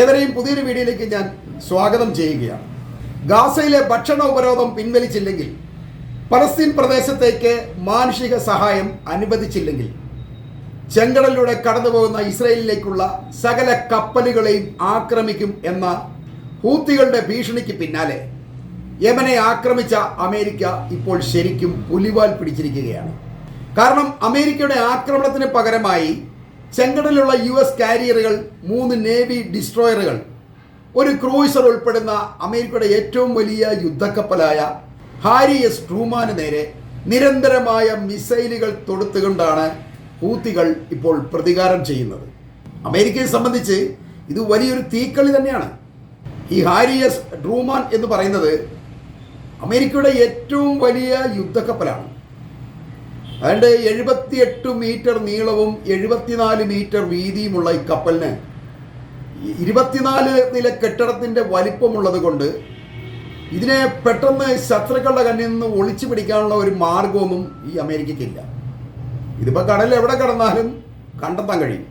ഏവരെയും പുതിയൊരു വീഡിയോയിലേക്ക് ഞാൻ സ്വാഗതം ചെയ്യുകയാണ്. ഗാസയിലെ ഭക്ഷണ ഉപരോധം പിൻവലിച്ചില്ലെങ്കിൽ പലസ്തീൻ പ്രദേശത്തേക്ക് മാനുഷിക സഹായം അനുവദിച്ചില്ലെങ്കിൽ ചെങ്കടലിലൂടെ കടന്നുപോകുന്ന ഇസ്രയേലിലേക്കുള്ള സകല കപ്പലുകളെയും ആക്രമിക്കും എന്ന ഹൂത്തികളുടെ ഭീഷണിക്ക് പിന്നാലെ യമനെ ആക്രമിച്ച അമേരിക്ക ഇപ്പോൾ ശരിക്കും പുലിവാൽ പിടിച്ചിരിക്കുകയാണ്. കാരണം അമേരിക്കയുടെ ആക്രമണത്തിന് പകരമായി ചെങ്കടലിലുള്ള യു എസ് കാരിയറുകൾ മൂന്ന് നേവി ഡിസ്ട്രോയറുകൾ. ഒരു ക്രൂയിസർ ഉൾപ്പെടുന്ന അമേരിക്കയുടെ ഏറ്റവും വലിയ യുദ്ധക്കപ്പലായ ഹാരി എസ് ട്രൂമാന് നേരെ നിരന്തരമായ മിസൈലുകൾ തൊടുത്തുകൊണ്ടാണ് ഹൂത്തികൾ ഇപ്പോൾ പ്രതികാരം ചെയ്യുന്നത്. അമേരിക്കയെ സംബന്ധിച്ച് ഇത് വലിയൊരു തീക്കളി തന്നെയാണ്. ഈ ഹാരി എസ് ട്രൂമാൻ എന്ന് പറയുന്നത് അമേരിക്കയുടെ ഏറ്റവും വലിയ യുദ്ധക്കപ്പലാണ്. അതുകൊണ്ട് എഴുപത്തിയെട്ട് മീറ്റർ നീളവും എഴുപത്തിനാല് മീറ്റർ വീതിയുമുള്ള ഈ കപ്പലിന് ഇരുപത്തിനാല് നില കെട്ടിടത്തിന്റെ വലിപ്പമുള്ളത് കൊണ്ട് ഇതിനെ പെട്ടെന്ന് ശത്രുക്കളുടെ കണ്ണിൽ നിന്ന് ഒളിച്ചു പിടിക്കാനുള്ള ഒരു മാർഗമൊന്നും ഈ അമേരിക്കയ്ക്കില്ല ഇതിപ്പോൾ കടൽ എവിടെ കടന്നാലും കണ്ടെത്താൻ കഴിയും.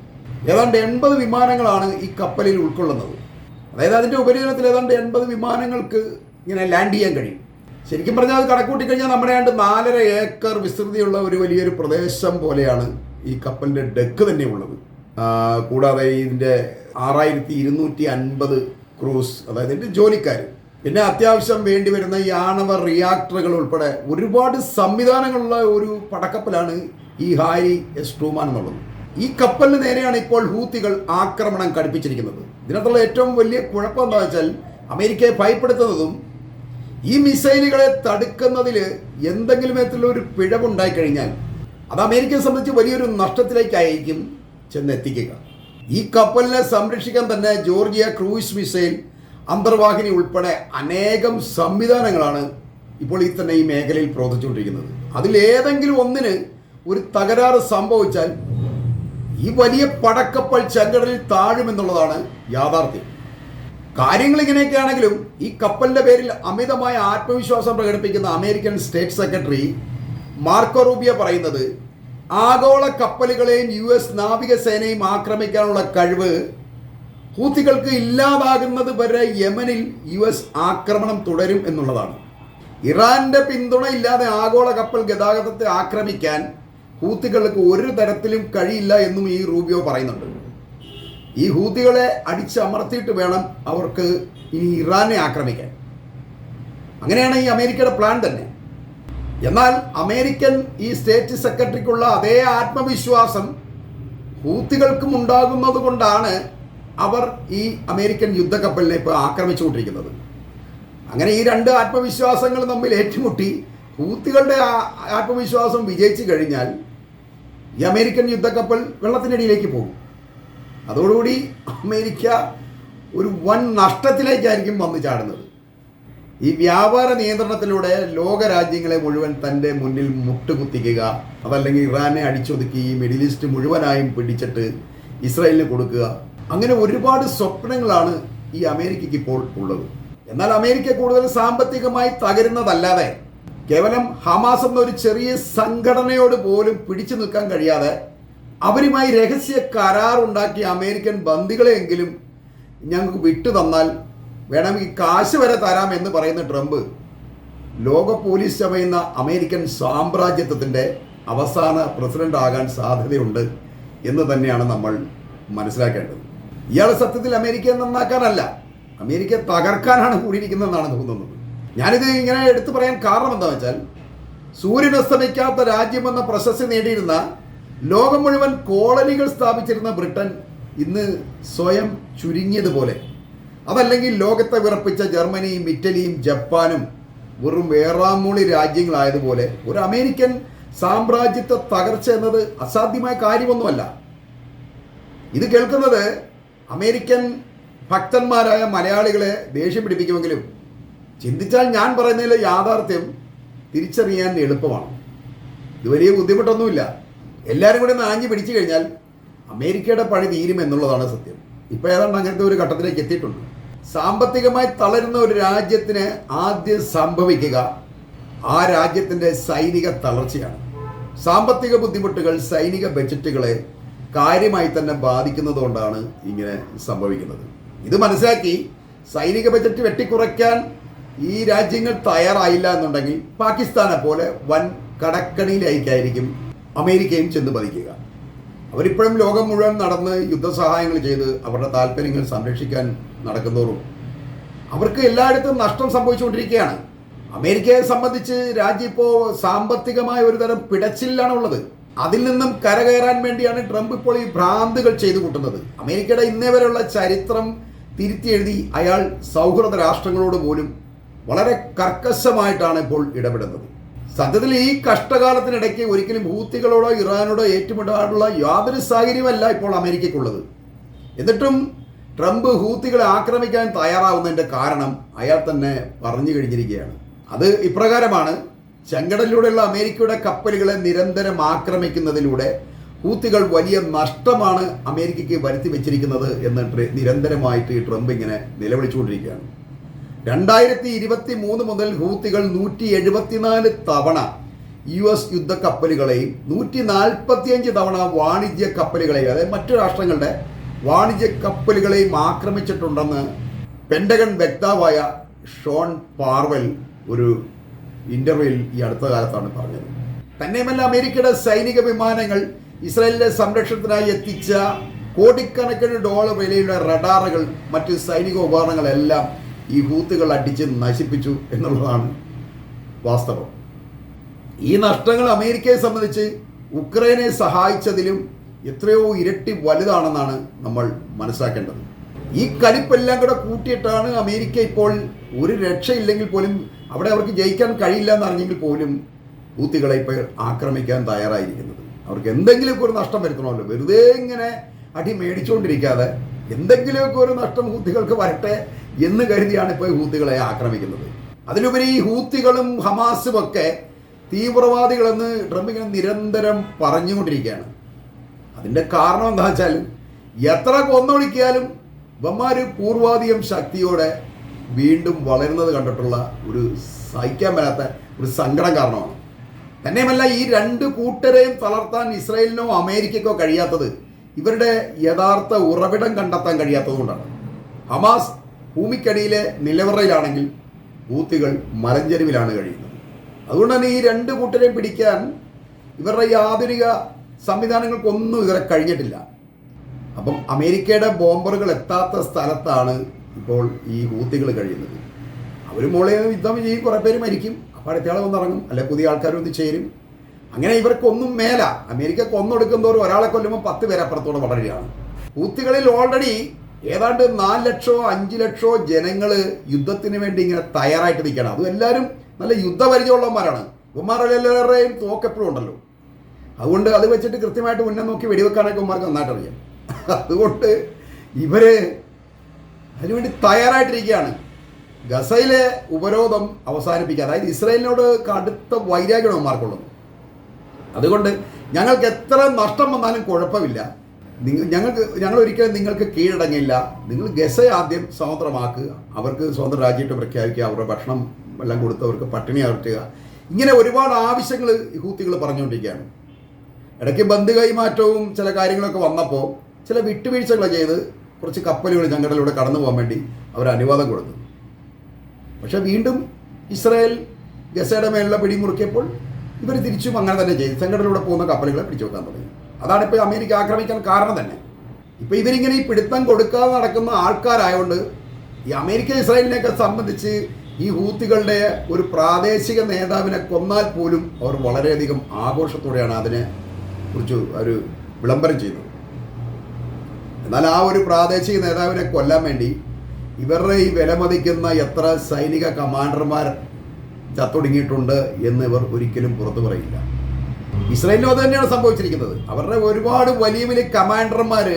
ഏതാണ്ട് എൺപത് വിമാനങ്ങളാണ് ഈ കപ്പലിൽ ഉൾക്കൊള്ളുന്നത്. അതായത് അതിന്റെ ഉപരിതലത്തിൽ ഏതാണ്ട് എൺപത് വിമാനങ്ങൾക്ക് ഇങ്ങനെ ലാൻഡ് ചെയ്യാൻ കഴിയും. ശരിക്കും പറഞ്ഞാൽ അത് കണക്കൂട്ടി കഴിഞ്ഞാൽ നമ്മുടെ ആണ്ട് നാലര ഏക്കർ വിസ്തൃതിയുള്ള ഒരു വലിയൊരു പ്രദേശം പോലെയാണ് ഈ കപ്പലിന്റെ ഡെക്ക് തന്നെ ഉള്ളത്. കൂടാതെ ഇതിന്റെ ആറായിരത്തി ഇരുന്നൂറ്റി അൻപത് ക്രൂസ് അതായത് ഇതിന്റെ ജോലിക്കാർ പിന്നെ അത്യാവശ്യം വേണ്ടി വരുന്ന ഈ ആണവ റിയാക്ടറുകൾ ഉൾപ്പെടെ ഒരുപാട് സംവിധാനങ്ങളുള്ള ഒരു പടക്കപ്പലാണ് ഈ ഹാരി എസ് എന്നുള്ളത്. ഈ കപ്പലിന് നേരെയാണ് ഇപ്പോൾ ഹൂത്തികൾ ആക്രമണം കടുപ്പിച്ചിരിക്കുന്നത് ഇതിനകത്തുള്ള ഏറ്റവും വലിയ കുഴപ്പം എന്താ വെച്ചാൽ അമേരിക്കയെ ഭയപ്പെടുത്തുന്നതും ഈ മിസൈലുകളെ തടുക്കുന്നതിൽ എന്തെങ്കിലും വിധത്തിലുള്ള ഒരു പിഴവുണ്ടായി കഴിഞ്ഞാൽ അത് അമേരിക്കയെ സംബന്ധിച്ച് വലിയൊരു നഷ്ടത്തിലേക്കായിരിക്കും ചെന്നെത്തിക്കുക. ഈ കപ്പലിനെ സംരക്ഷിക്കാൻ തന്നെ ജോർജിയ ക്രൂയിസ് മിസൈൽ അന്തർവാഹിനി ഉൾപ്പെടെ അനേകം സംവിധാനങ്ങളാണ് ഇപ്പോൾ ഈ തന്നെ ഈ മേഖലയിൽ പ്രവർത്തിച്ചുകൊണ്ടിരിക്കുന്നത്. അതിലേതെങ്കിലും ഒന്നിന് ഒരു തകരാറ് സംഭവിച്ചാൽ ഈ വലിയ പടക്കപ്പൽ ചെങ്കടലിൽ താഴുമെന്നുള്ളതാണ് യാഥാർത്ഥ്യം. കാര്യങ്ങൾ ഇങ്ങനെയൊക്കെയാണെങ്കിലും ഈ കപ്പലിന്റെ പേരിൽ അമിതമായ ആത്മവിശ്വാസം പ്രകടിപ്പിക്കുന്ന American state secretary Marco Rubio പറയുന്നത് ആഗോള കപ്പലുകളെയും യു എസ് നാവികസേനയും ആക്രമിക്കാനുള്ള കഴിവ് ഹൂത്തികൾക്ക് ഇല്ലാതാകുന്നത് വരെ യമനിൽ യു എസ് ആക്രമണം തുടരും എന്നുള്ളതാണ്. ഇറാന്റെ പിന്തുണ ഇല്ലാതെ ആഗോള കപ്പൽ ഗതാഗതത്തെ ആക്രമിക്കാൻ ഹൂത്തികൾക്ക് ഒരു തരത്തിലും കഴിയില്ല എന്നും ഈ റൂബിയോ പറയുന്നുണ്ട്. ഈ ഹൂതികളെ അടിച്ചമർത്തിയിട്ട് വേണം അവർക്ക് ഇനി ഇറാനെ ആക്രമിക്കാൻ. അങ്ങനെയാണ് ഈ അമേരിക്കയുടെ പ്ലാൻ തന്നെ. എന്നാൽ അമേരിക്കൻ ഈ സ്റ്റേറ്റ് സെക്രട്ടറിക്കുള്ള അതേ ആത്മവിശ്വാസം ഹൂത്തികൾക്കും ഉണ്ടാകുന്നത് കൊണ്ടാണ് അവർ ഈ അമേരിക്കൻ യുദ്ധക്കപ്പലിനെ ഇപ്പോൾ ആക്രമിച്ചുകൊണ്ടിരിക്കുന്നത്. അങ്ങനെ ഈ രണ്ട് ആത്മവിശ്വാസങ്ങൾ തമ്മിൽ ഏറ്റുമുട്ടി ഹൂത്തികളുടെ ആത്മവിശ്വാസം വിജയിച്ചു കഴിഞ്ഞാൽ ഈ അമേരിക്കൻ യുദ്ധക്കപ്പൽ വെള്ളത്തിനടിയിലേക്ക് പോകും. അതോടുകൂടി അമേരിക്ക ഒരു വൻ നഷ്ടത്തിലേക്കായിരിക്കും വന്നു ചാടുന്നത്. ഈ വ്യാപാര നിയന്ത്രണത്തിലൂടെ ലോക രാജ്യങ്ങളെ മുഴുവൻ തന്റെ മുന്നിൽ മുട്ടുകുത്തിക്കുക അതല്ലെങ്കിൽ ഇറാനെ അടിച്ചൊതുക്കി മിഡിൽ ഈസ്റ്റ് മുഴുവനായും പിടിച്ചിട്ട് ഇസ്രായേലിന് കൊടുക്കുക അങ്ങനെ ഒരുപാട് സ്വപ്നങ്ങളാണ് ഈ അമേരിക്കയ്ക്ക് ഇപ്പോൾ ഉള്ളത്. എന്നാൽ അമേരിക്ക കൂടുതൽ സാമ്പത്തികമായി തകരുന്നതല്ലാതെ കേവലം ഹമാസ് എന്നൊരു ചെറിയ സംഘടനയോട് പോലും പിടിച്ചു നിൽക്കാൻ കഴിയാതെ അവരുമായി രഹസ്യ കരാറുണ്ടാക്കിയ അമേരിക്കൻ ബന്ദികളെയെങ്കിലും ഞങ്ങൾക്ക് വിട്ടു തന്നാൽ വേണമെങ്കിൽ കാശ് വരെ തരാം എന്ന് പറയുന്ന ട്രംപ് ലോക പോലീസ് ചമയുന്ന അമേരിക്കൻ സാമ്രാജ്യത്വത്തിന്റെ അവസാന പ്രസിഡന്റ് ആകാൻ സാധ്യതയുണ്ട് എന്ന് തന്നെയാണ് നമ്മൾ മനസ്സിലാക്കേണ്ടത്. ഇയാളെ സത്യത്തിൽ അമേരിക്കയെ നന്നാക്കാനല്ല അമേരിക്കയെ തകർക്കാനാണ് കൂടിയിരിക്കുന്നതെന്നാണ് തോന്നുന്നത്. ഞാനിത് ഇങ്ങനെ എടുത്തു പറയാൻ കാരണം എന്താണെന്ന് വെച്ചാൽ സൂര്യനസ്തമിക്കാത്ത രാജ്യമെന്ന പ്രശസ്തി നേടിയിരുന്ന ലോകം മുഴുവൻ കോളനികൾ സ്ഥാപിച്ചിരുന്ന ബ്രിട്ടൻ ഇന്ന് സ്വയം ചുരുങ്ങിയതുപോലെ. അതല്ലെങ്കിൽ ലോകത്തെ വിറപ്പിച്ച ജർമ്മനിയും ഇറ്റലിയും ജപ്പാനും വെറും വേറാമൂളി രാജ്യങ്ങളായതുപോലെ ഒരു അമേരിക്കൻ സാമ്രാജ്യത്തെ തകർച്ച എന്നത് അസാധ്യമായ കാര്യമൊന്നുമല്ല. ഇത് കേൾക്കുന്നത് അമേരിക്കൻ ഭക്തന്മാരായ മലയാളികളെ ദേഷ്യം പിടിപ്പിക്കുമെങ്കിലും ചിന്തിച്ചാൽ ഞാൻ പറയുന്നതിലെ യാഥാർത്ഥ്യം തിരിച്ചറിയാൻ എളുപ്പമാണ്. ഇത് വലിയ ബുദ്ധിമുട്ടൊന്നുമില്ല. എല്ലാവരും കൂടി നാഞ്ഞു പിടിച്ചു കഴിഞ്ഞാൽ അമേരിക്കയുടെ പണി തീരും എന്നുള്ളതാണ് സത്യം. ഇപ്പോൾ ഏതാണ്ട് അങ്ങനത്തെ ഒരു ഘട്ടത്തിലേക്ക് എത്തിയിട്ടുണ്ട്. സാമ്പത്തികമായി തളരുന്ന ഒരു രാജ്യത്തിന് ആദ്യം സംഭവിക്കുക ആ രാജ്യത്തിന്റെ സൈനിക തളർച്ചയാണ്. സാമ്പത്തിക ബുദ്ധിമുട്ടുകൾ സൈനിക ബഡ്ജറ്റുകളെ കാര്യമായി തന്നെ ബാധിക്കുന്നതുകൊണ്ടാണ് ഇങ്ങനെ സംഭവിക്കുന്നത്. ഇത് മനസ്സിലാക്കി സൈനിക ബജറ്റ് വെട്ടിക്കുറയ്ക്കാൻ ഈ രാജ്യങ്ങൾ തയ്യാറായില്ല എന്നുണ്ടെങ്കിൽ പാകിസ്ഥാനെ പോലെ വൻ കടക്കണിയിലേക്കായിരിക്കും അമേരിക്കയും ചെന്ന് പതിക്കുക. അവരിപ്പോഴും ലോകം മുഴുവൻ നടന്ന് യുദ്ധസഹായങ്ങൾ ചെയ്ത് അവരുടെ താല്പര്യങ്ങൾ സംരക്ഷിക്കാൻ നടക്കുന്നവരും. അവർക്ക് എല്ലായിടത്തും നഷ്ടം സംഭവിച്ചുകൊണ്ടിരിക്കുകയാണ്. അമേരിക്കയെ സംബന്ധിച്ച് രാജ്യം ഇപ്പോൾ സാമ്പത്തികമായ ഒരു തരം പിടച്ചിലാണ് ഉള്ളത്. അതിൽ നിന്നും കരകയറാൻ വേണ്ടിയാണ് ട്രംപ് ഇപ്പോൾ ഈ ഭ്രാന്തുകൾ ചെയ്തു കൂട്ടുന്നത്. അമേരിക്കയുടെ ഇന്നേ വരെയുള്ള ചരിത്രം തിരുത്തി എഴുതി അയാൾ സൗഹൃദ രാഷ്ട്രങ്ങളോട് പോലും വളരെ കർക്കശമായിട്ടാണ് ഇപ്പോൾ ഇടപെടുന്നത്. സത്യത്തിൽ ഈ കഷ്ടകാലത്തിനിടയ്ക്ക് ഒരിക്കലും ഹൂത്തികളോടോ ഇറാനോടോ ഏറ്റുമുട്ടാനുള്ള യാതൊരു സാഹചര്യമല്ല ഇപ്പോൾ അമേരിക്കയ്ക്കുള്ളത്. എന്നിട്ടും ട്രംപ് ഹൂത്തികളെ ആക്രമിക്കാൻ തയ്യാറാവുന്നതിന്റെ കാരണം അയാൾ തന്നെ പറഞ്ഞു കഴിഞ്ഞിരിക്കുകയാണ്. അത് ഇപ്രകാരമാണ് ചെങ്കടലിലൂടെയുള്ള അമേരിക്കയുടെ കപ്പലുകളെ നിരന്തരം ആക്രമിക്കുന്നതിലൂടെ ഹൂത്തികൾ വലിയ നഷ്ടമാണ് അമേരിക്കയ്ക്ക് വരുത്തി വെച്ചിരിക്കുന്നത് എന്ന് നിരന്തരമായിട്ട് ട്രംപ് ഇങ്ങനെ നിലവിളിച്ചുകൊണ്ടിരിക്കുകയാണ്. രണ്ടായിരത്തി ഇരുപത്തി മൂന്ന് മുതൽ ഹൂത്തികൾ നൂറ്റി എഴുപത്തിനാല് തവണ യു എസ് യുദ്ധക്കപ്പലുകളെയും നൂറ്റി നാൽപ്പത്തിയഞ്ച് തവണ വാണിജ്യ കപ്പലുകളെയും അതായത് മറ്റു രാഷ്ട്രങ്ങളുടെ വാണിജ്യ കപ്പലുകളെയും ആക്രമിച്ചിട്ടുണ്ടെന്ന് പെൻഡഗൺ വ്യക്താവായ ഷോൺ പാർവൽ ഒരു ഇന്റർവ്യൂവിൽ ഈ അടുത്ത കാലത്താണ് പറഞ്ഞത്. തന്നെയുമല്ല അമേരിക്കയുടെ സൈനിക വിമാനങ്ങൾ ഇസ്രായേലിന്റെ സംരക്ഷണത്തിനായി എത്തിച്ച കോടിക്കണക്കിന് ഡോളർ വിലയുടെ റഡാറുകൾ മറ്റ് സൈനിക ഉപകരണങ്ങളെല്ലാം ഈ ഹൂത്തുകൾ അടിച്ച് നശിപ്പിച്ചു എന്നുള്ളതാണ് വാസ്തവം. ഈ നഷ്ടങ്ങൾ അമേരിക്കയെ സംബന്ധിച്ച് ഉക്രൈനെ സഹായിച്ചതിലും എത്രയോ ഇരട്ടി വലുതാണെന്നാണ് നമ്മൾ മനസ്സിലാക്കേണ്ടത്. ഈ കലിപ്പെല്ലാം കൂടെ കൂട്ടിയിട്ടാണ് അമേരിക്ക ഇപ്പോൾ ഒരു രക്ഷയില്ലെങ്കിൽ പോലും അവിടെ അവർക്ക് ജയിക്കാൻ കഴിയില്ല എന്നറിഞ്ഞെങ്കിൽ പോലും ഹൂത്തികളെ ഇപ്പോൾ ആക്രമിക്കാൻ തയ്യാറായിരിക്കുന്നത്. അവർക്ക് എന്തെങ്കിലുമൊക്കെ ഒരു നഷ്ടം വരുത്തണമല്ലോ. വെറുതെ ഇങ്ങനെ അടി മേടിച്ചുകൊണ്ടിരിക്കാതെ എന്തെങ്കിലുമൊക്കെ ഒരു നഷ്ടം ഹൂത്തികൾക്ക് വരട്ടെ എന്ന് കരുതിയാണ് ഇപ്പോൾ ഹൂത്തികളെ ആക്രമിക്കുന്നത്. അതിലുപരി ഈ ഹൂത്തികളും ഹമാസും ഒക്കെ തീവ്രവാദികളെന്ന് ട്രംപ് ഇങ്ങനെ നിരന്തരം പറഞ്ഞുകൊണ്ടിരിക്കുകയാണ്. അതിന്റെ കാരണം എന്താ വെച്ചാൽ എത്ര കൊന്നൊളിക്കിയാലും ഇവന്മാര് പൂർവാധികം ശക്തിയോടെ വീണ്ടും വളരുന്നത് കണ്ടിട്ടുള്ള ഒരു സഹിക്കാൻ വരാത്ത ഒരു സങ്കടം കാരണമാണ്. തന്നെയുമല്ല ഈ രണ്ട് കൂട്ടരെയും തളർത്താൻ ഇസ്രായേലിനോ അമേരിക്കയ്ക്കോ കഴിയാത്തത് ഇവരുടെ യഥാർത്ഥ ഉറവിടം കണ്ടെത്താൻ കഴിയാത്തതുകൊണ്ടാണ്. ഹമാസ് ഭൂമിക്കടിയിലെ നിലവറയിലാണെങ്കിൽ ബൂത്തുകൾ മലഞ്ചെരുവിലാണ് കഴിയുന്നത്. അതുകൊണ്ട് തന്നെ ഈ രണ്ട് കൂട്ടരെയും പിടിക്കാൻ ഇവരുടെ ഈ ആധുനിക സംവിധാനങ്ങൾക്കൊന്നും ഇവരെ കഴിഞ്ഞിട്ടില്ല. അപ്പം അമേരിക്കയുടെ ബോംബറുകൾ എത്താത്ത സ്ഥലത്താണ് ഇപ്പോൾ ഈ ഹൂത്തികൾ കഴിയുന്നത്. അവർ മോളെ യുദ്ധം ചെയ്യും കുറേ പേര് മരിക്കും. അപ്പോൾ അടുത്തയാളെ വന്നിറങ്ങും അല്ലെ പുതിയ ആൾക്കാർ വന്ന് ചേരും. അങ്ങനെ ഇവർക്കൊന്നും മേല. അമേരിക്ക കൊന്നൊടുക്കുന്നവർ ഒരാളെ കൊല്ലുമ്പോൾ പത്ത് പേരെ അപ്പുറത്തോടെ വളരുകയാണ്. ഹൂത്തികളിൽ ഓൾറെഡി ഏതാണ്ട് നാല് ലക്ഷോ അഞ്ച് ലക്ഷോ ജനങ്ങൾ യുദ്ധത്തിന് വേണ്ടി ഇങ്ങനെ തയ്യാറായിട്ട് നിൽക്കണം. അതും എല്ലാവരും നല്ല യുദ്ധപരിചയമുള്ളവന്മാരാണ്. ഇവന്മാരെല്ലാവരുടെയും തോക്കെപ്പോഴും ഉണ്ടല്ലോ. അതുകൊണ്ട് അത് വെച്ചിട്ട് കൃത്യമായിട്ട് മുന്നേ നോക്കി വെടിവെക്കാനൊക്കെ ഉമ്മാർക്ക് നന്നായിട്ട് അറിയാം അതുകൊണ്ട് ഇവർ അതിനുവേണ്ടി തയ്യാറായിട്ടിരിക്കുകയാണ്. ഗസയിലെ ഉപരോധം അവസാനിപ്പിക്കുക. അതായത് ഇസ്രായേലിനോട് കടുത്ത വൈരാഗ്യമാണ് അതുകൊണ്ട് ഞങ്ങൾക്ക് എത്ര നഷ്ടം വന്നാലും കുഴപ്പമില്ല. നിങ്ങൾ ഞങ്ങൾക്ക് ഞങ്ങൾ ഒരിക്കലും നിങ്ങൾക്ക് കീഴടങ്ങില്ല. നിങ്ങൾ ഗസ ആദ്യം സ്വതന്ത്രമാക്കുക. അവർക്ക് സ്വന്തം രാജ്യമായിട്ട് പ്രഖ്യാപിക്കുക. അവരുടെ ഭക്ഷണം എല്ലാം കൊടുത്ത് അവർക്ക് പട്ടിണി അകറ്റുക. ഇങ്ങനെ ഒരുപാട് ആവശ്യങ്ങൾ ഹൂത്തികൾ പറഞ്ഞുകൊണ്ടിരിക്കുകയാണ്. ഇടയ്ക്ക് ബന്ധു കൈമാറ്റവും ചില കാര്യങ്ങളൊക്കെ വന്നപ്പോൾ ചില വിട്ടുവീഴ്ചകൾ ചെയ്ത് കുറച്ച് കപ്പലുകൾ ഞങ്ങളിലൂടെ കടന്നു പോകാൻ വേണ്ടി അവർ അനുവാദം കൊടുത്തു. പക്ഷെ വീണ്ടും ഇസ്രായേൽ ഗസയുടെ മേലുള്ള പിടിമുറുക്കിയപ്പോൾ ഇവർ തിരിച്ചും അങ്ങനെ തന്നെ ചെയ്തു. സംഘടനയിലൂടെ പോകുന്ന കപ്പലുകളെ പിടിച്ചു വെക്കാൻ തുടങ്ങി. അതാണ് ഇപ്പോൾ അമേരിക്ക ആക്രമിക്കാൻ കാരണം തന്നെ. ഇപ്പോൾ ഇവരിങ്ങനെ ഈ പിടുത്തം കൊടുക്കാതെ നടക്കുന്ന ആൾക്കാരായതുകൊണ്ട് ഈ അമേരിക്ക ഇസ്രായേലിനെയൊക്കെ സംബന്ധിച്ച് ഈ ഹൂത്തികളുടെ ഒരു പ്രാദേശിക നേതാവിനെ കൊന്നാൽ പോലും അവർ വളരെയധികം ആഘോഷത്തോടെയാണ് അതിനെ കുറിച്ച് ഒരു വിളംബരം ചെയ്യുന്നത് എന്നാൽ ആ ഒരു പ്രാദേശിക നേതാവിനെ കൊല്ലാൻ വേണ്ടി ഇവരുടെ ഈ വിലമതിക്കുന്ന എത്ര സൈനിക കമാൻഡർമാർ ചത്തൊടുങ്ങിയിട്ടുണ്ട് എന്ന് ഇവർ ഒരിക്കലും പുറത്തു പറയില്ല. ഇസ്രായേലിനും അത് തന്നെയാണ് സംഭവിച്ചിരിക്കുന്നത്. അവരുടെ ഒരുപാട് വലിയ വലിയ കമാൻഡർമാർ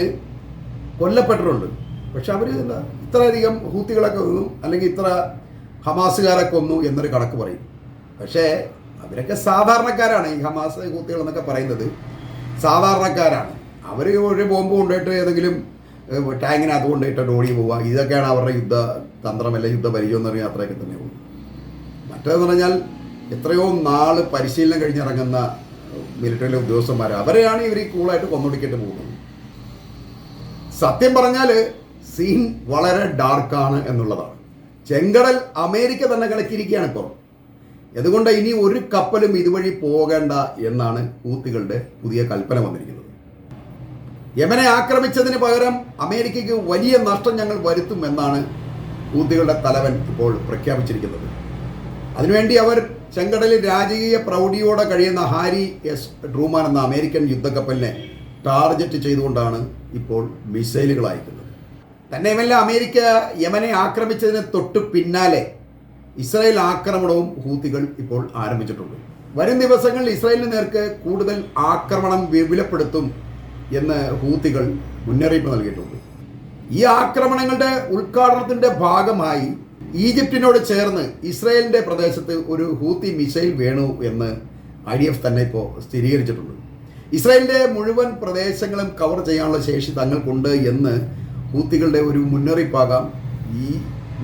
കൊല്ലപ്പെട്ടിട്ടുണ്ട്. പക്ഷെ അവർ എന്താ ഇത്രയധികം ഹൂത്തികളെ കൊന്നു അല്ലെങ്കിൽ ഇത്ര ഹമാസുകാരെ കൊന്നു എന്നൊരു കണക്ക് പറയും. പക്ഷേ അവരൊക്കെ സാധാരണക്കാരാണ് ഈ ഹമാസ് ഹൂത്തികൾ എന്നൊക്കെ പറയുന്നത്. സാധാരണക്കാരാണ്. അവർ ഒരു ബോംബ് കൊണ്ടുപോയിട്ട് ഏതെങ്കിലും ടാങ്കിനകത്ത് കൊണ്ടുപോയിട്ട് ഓടി പോവുക ഇതൊക്കെയാണ് അവരുടെ യുദ്ധ തന്ത്രമല്ല യുദ്ധ പരിചയം എന്ന് പറഞ്ഞാൽ അത്രയൊക്കെ തന്നെ ഉള്ളൂ മറ്റേതെന്ന് പറഞ്ഞാൽ എത്രയോ നാൾ പരിശീലനം കഴിഞ്ഞിറങ്ങുന്ന മിലിറ്ററിയിലെ ഉദ്യോഗസ്ഥന്മാർ അവരെയാണ് ഇവർ ഈ കൂളായിട്ട് കൊന്നൊടുക്കേണ്ടി പോകുന്നത്. സത്യം പറഞ്ഞാൽ സീൻ വളരെ ഡാർക്കാണ് എന്നുള്ളതാണ്. ചെങ്കടൽ അമേരിക്ക തന്നെ കിടക്കിയിരിക്കുകയാണ് ഇപ്പോൾ അതുകൊണ്ട് ഇനി ഒരു കപ്പലും ഇതുവഴി പോകേണ്ട എന്നാണ് ഹൂത്തികളുടെ പുതിയ കൽപ്പന വന്നിരിക്കുന്നത്. യമനെ ആക്രമിച്ചതിന് പകരം അമേരിക്കയ്ക്ക് വലിയ നഷ്ടം ഞങ്ങൾ വരുത്തും എന്നാണ് ഹൂത്തികളുടെ തലവൻ ഇപ്പോൾ പ്രഖ്യാപിച്ചിരിക്കുന്നത്. അതിനുവേണ്ടി അവർ ചെങ്കടലിൽ രാജകീയ പ്രൗഢിയോടെ കഴിയുന്ന ഹാരി എസ്. ട്രൂമാൻ എന്ന അമേരിക്കൻ യുദ്ധക്കപ്പലിനെ ടാർഗറ്റ് ചെയ്തുകൊണ്ടാണ് ഇപ്പോൾ മിസൈലുകൾ അയക്കുന്നത്. തന്നെയുമല്ല അമേരിക്ക യമനെ ആക്രമിച്ചതിന് തൊട്ട് പിന്നാലെ ഇസ്രായേൽ ആക്രമണവും ഹൂത്തികൾ ഇപ്പോൾ ആരംഭിച്ചിട്ടുണ്ട്. വരും ദിവസങ്ങളിൽ ഇസ്രായേലിന് നേർക്ക് കൂടുതൽ ആക്രമണം വിപുലപ്പെടുത്തും എന്ന് ഹൂത്തികൾ മുന്നറിയിപ്പ് നൽകിയിട്ടുണ്ട്. ഈ ആക്രമണങ്ങളുടെ ഉദ്ഘാടനത്തിന്റെ ഭാഗമായി ഈജിപ്തിനോട് ചേർന്ന് ഇസ്രായേലിന്റെ പ്രദേശത്ത് ഒരു ഹൂത്തി മിസൈൽ വേണു എന്ന് ഐ ഡി എഫ് തന്നെ ഇപ്പോൾ സ്ഥിരീകരിച്ചിട്ടുണ്ട്. ഇസ്രായേലിന്റെ മുഴുവൻ പ്രദേശങ്ങളും കവർ ചെയ്യാനുള്ള ശേഷി തങ്ങൾക്കുണ്ട് എന്ന് ഹൂത്തികളുടെ ഒരു മുന്നറിയിപ്പാകാം ഈ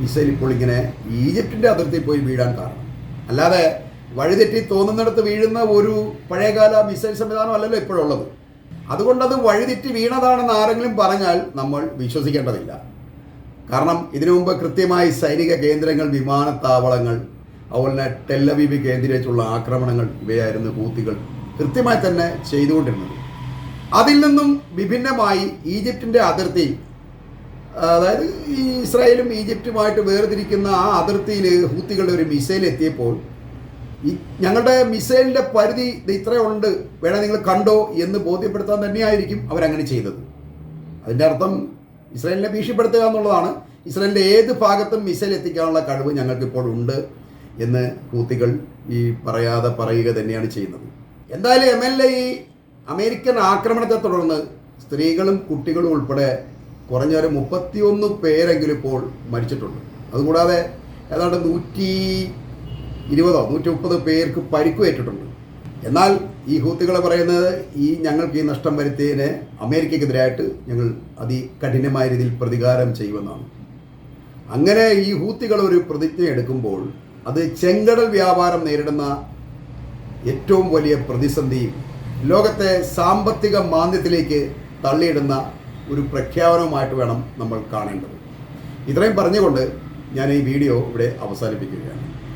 മിസൈൽ ഇപ്പോൾ ഇങ്ങനെ ഈജിപ്തിന്റെ അതിർത്തി പോയി വീഴാൻ കാരണം. അല്ലാതെ വഴിതെറ്റി തോന്നുന്നിടത്ത് വീഴുന്ന ഒരു പഴയകാല മിസൈൽ സംവിധാനം അല്ലല്ലോ ഇപ്പോഴുള്ളത്. അതുകൊണ്ടത് വഴിതെറ്റി വീണതാണെന്ന് ആരെങ്കിലും പറഞ്ഞാൽ നമ്മൾ വിശ്വസിക്കേണ്ടതില്ല. കാരണം ഇതിനു മുമ്പ് കൃത്യമായി സൈനിക കേന്ദ്രങ്ങൾ വിമാനത്താവളങ്ങൾ അതുപോലെ തന്നെ ടെല്ലവീബ് കേന്ദ്രീകരിച്ചുള്ള ആക്രമണങ്ങൾ ഇവയായിരുന്നു ഹൂത്തികൾ കൃത്യമായി തന്നെ ചെയ്തുകൊണ്ടിരുന്നത്. അതിൽ നിന്നും വിഭിന്നമായി ഈജിപ്തിന്റെ അതിർത്തി അതായത് ഈ ഇസ്രായേലും ഈജിപ്തുമായിട്ട് വേർതിരിക്കുന്ന ആ അതിർത്തിയിൽ ഹൂത്തികളുടെ ഒരു മിസൈൽ എത്തിയപ്പോൾ ഞങ്ങളുടെ മിസൈലിന്റെ പരിധി ഇത് ഇത്രയുണ്ട് വേണം നിങ്ങൾ കണ്ടോ എന്ന് ബോധ്യപ്പെടുത്താൻ തന്നെയായിരിക്കും അവരങ്ങനെ ചെയ്തത്. അതിന്റെ അർത്ഥം ഇസ്രായേലിനെ ഭീഷണിപ്പെടുത്തുക എന്നുള്ളതാണ്. ഇസ്രായേലിന്റെ ഏത് ഭാഗത്തും മിസൈൽ എത്തിക്കാനുള്ള കഴിവ് ഞങ്ങൾക്കിപ്പോൾ ഉണ്ട് എന്ന് ഹൂത്തികൾ ഈ പറയാതെ പറയുക തന്നെയാണ് ചെയ്യുന്നത്. എന്തായാലും എം എൽ എ ഈ അമേരിക്കൻ ആക്രമണത്തെ തുടർന്ന് സ്ത്രീകളും കുട്ടികളും ഉൾപ്പെടെ കുറഞ്ഞൊരു മുപ്പത്തിയൊന്ന് പേരെങ്കിലും ഇപ്പോൾ മരിച്ചിട്ടുണ്ട്. അതുകൂടാതെ ഏതാണ്ട് നൂറ്റി ഇരുപതോ നൂറ്റി മുപ്പത് പേർക്ക് പരിക്കുവേറ്റിട്ടുണ്ട് എന്നാൽ ഈ ഹൂത്തികളെ പറയുന്നത് ഈ ഞങ്ങൾക്ക് ഈ നഷ്ടം വരുത്തിയതിന് അമേരിക്കക്കെതിരായിട്ട് ഞങ്ങൾ അതികഠിനമായ രീതിയിൽ പ്രതികാരം ചെയ്യുമെന്നാണ്. അങ്ങനെ ഈ ഹൂത്തികൾ ഒരു പ്രതിജ്ഞ എടുക്കുമ്പോൾ അത് ചെങ്കടൽ വ്യാപാരം നേരിടുന്ന ഏറ്റവും വലിയ പ്രതിസന്ധിയും ലോകത്തെ സാമ്പത്തിക മാന്ദ്യത്തിലേക്ക് തള്ളിയിടുന്ന ഒരു പ്രഖ്യാപനവുമായിട്ട് വേണം നമ്മൾ കാണേണ്ടത്. ഇത്രയും പറഞ്ഞുകൊണ്ട് ഞാൻ ഈ വീഡിയോ ഇവിടെ അവസാനിപ്പിക്കുകയാണ്.